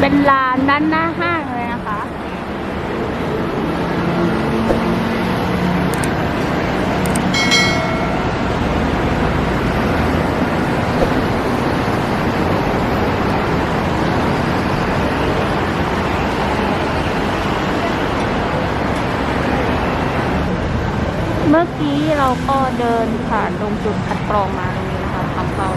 เป็นลานด้านหน้าห้างเลยนะคะ เมื่อกี้เราก็เดินผ่านตรงจุดคัดกรองมาตรงนี้นะคะทำเข้า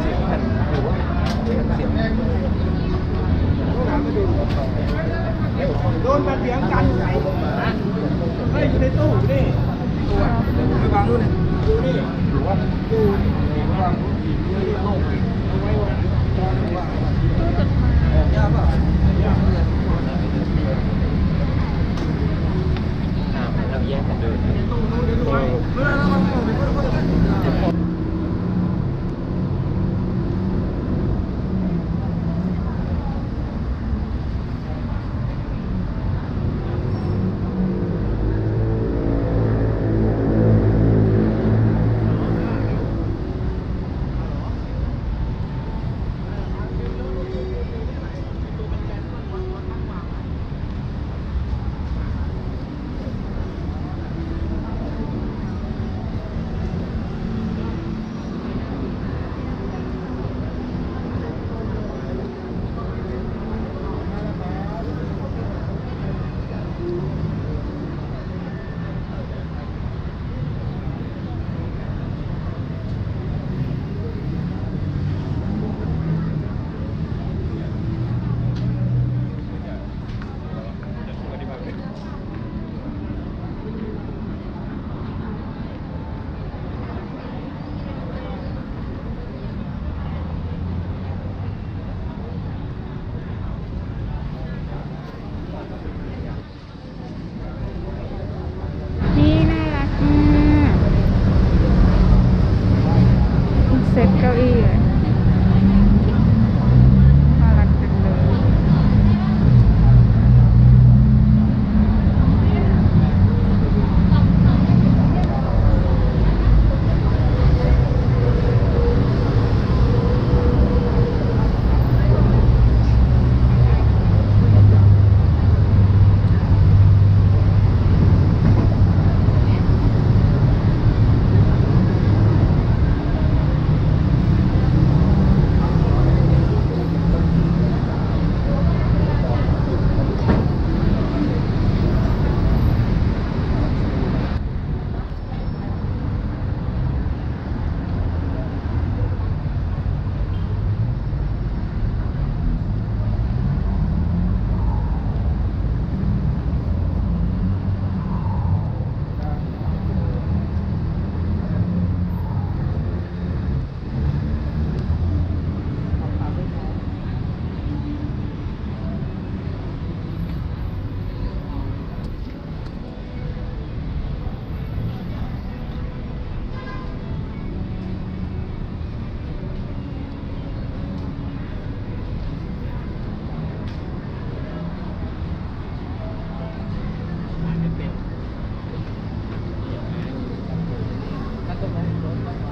เสียงแผ่นหรือว่าเสียงโดนมาเสียงกันไก่เฮ้ยอยู่ในตู้นี่ตัวไปวางนู่นนี่ดูนี่หรือว่าตู้วางโลกเอาไว้วางวางออกยากป่ะยากเลยเราแยกกันเดินตู้นู้นเดี๋ยวตู้นู้นเล้วมัน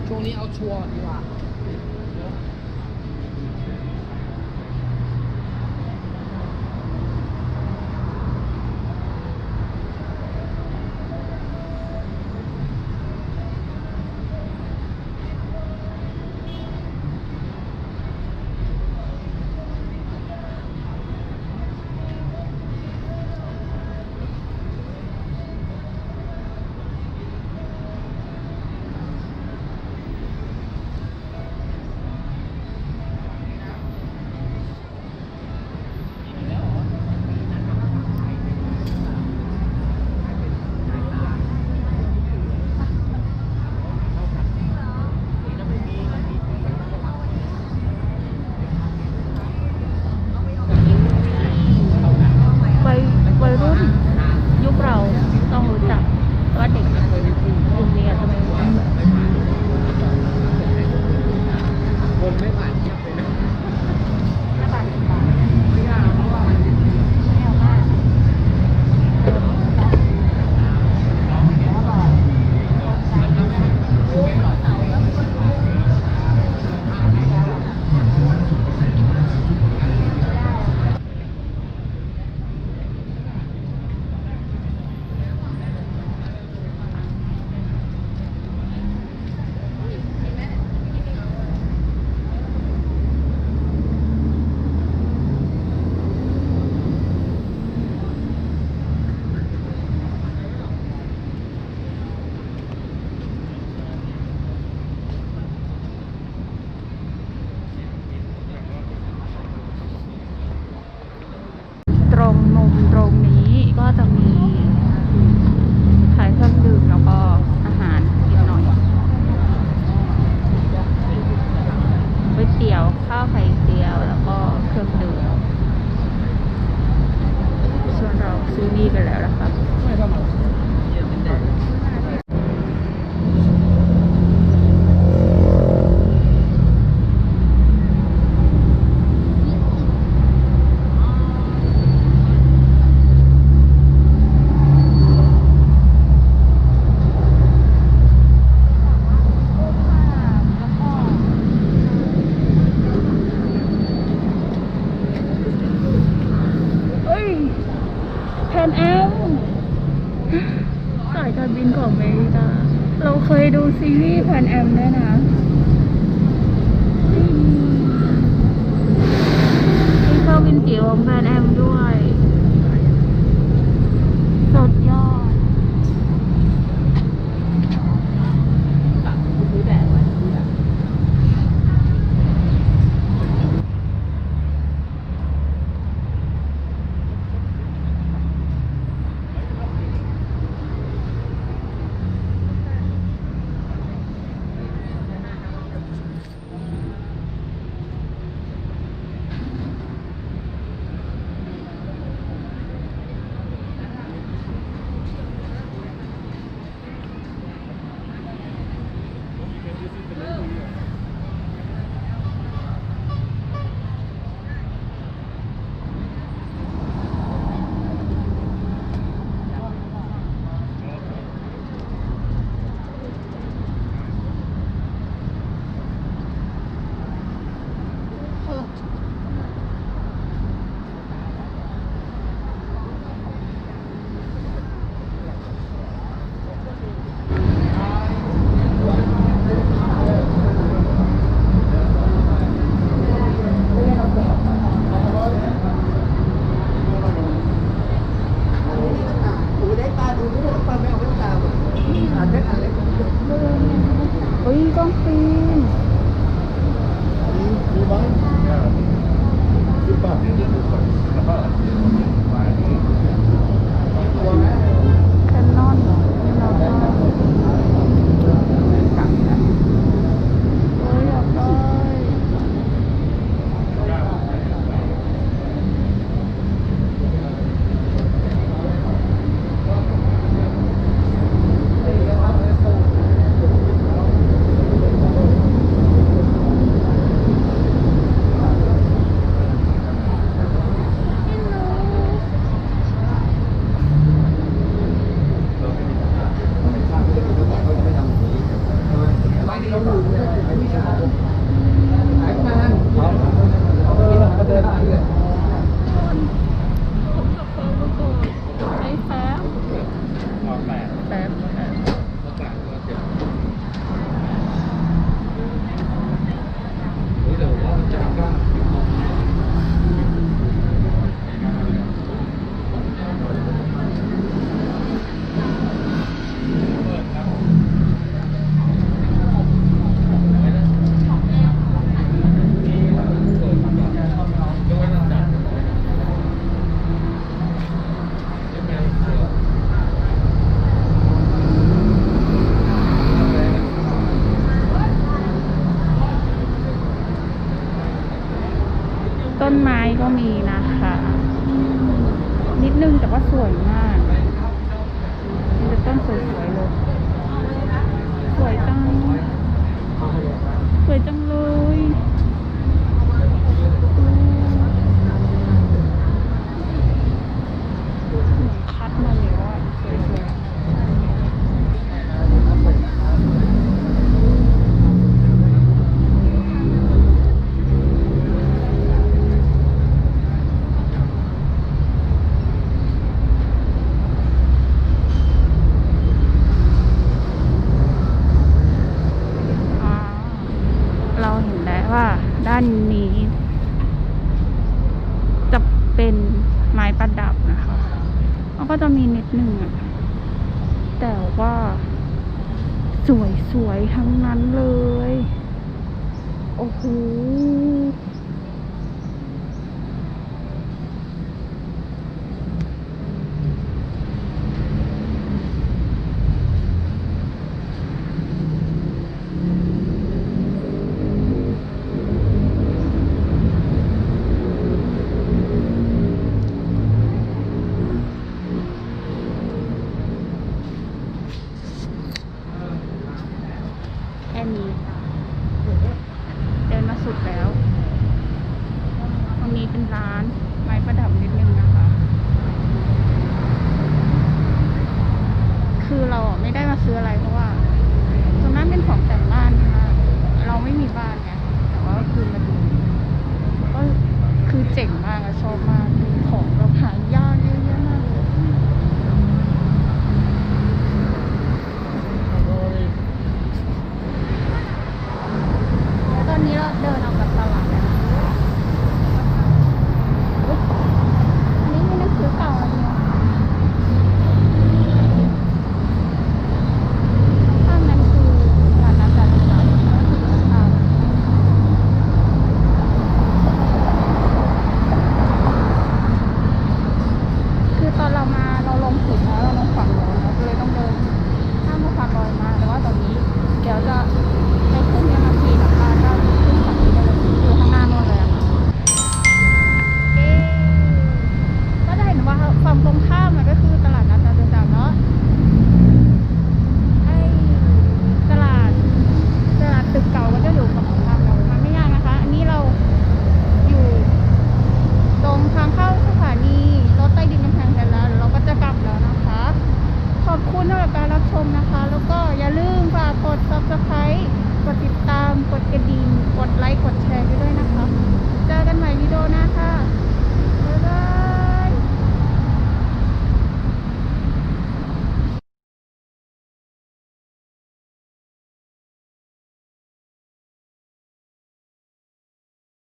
ช่要出นี้ गड़ा रखा। สายการบินของเมริกา เราเคยดูซีรีส์แพนแอมด้วยนะมีเครื่องบินจิ๋วของแพนแอมด้วย แต่ว่าสวยมากมีแต่ต้นสวยๆเลย สวยจัง สวยจัง